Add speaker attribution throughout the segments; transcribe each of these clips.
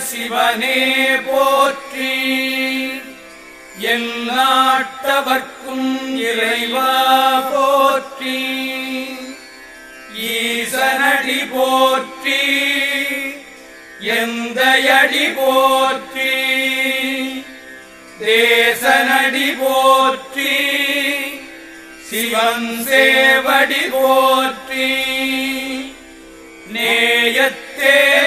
Speaker 1: சிவனே போற்றி. எல்லாட்டவர்க்கும் இறைவா போற்றி. ஈசனடி போற்றி. எந்தையடி போற்றி. தேசனடி போற்றி. சிவன் சேவடி போற்றி. நேயத்தே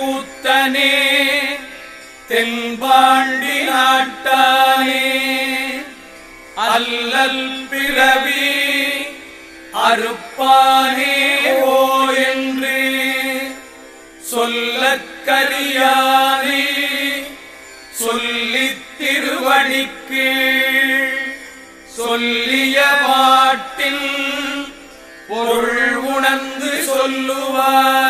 Speaker 1: கூத்தனே தென்பாண்டி நாட்டானே அல்லல் பிறவி அறுப்பானே ஓ என்று சொல்லக்கரியானே சொல்லித் திருவடிக்கு சொல்லிய பாட்டில் பொருள் உணர்ந்து சொல்லுவார்.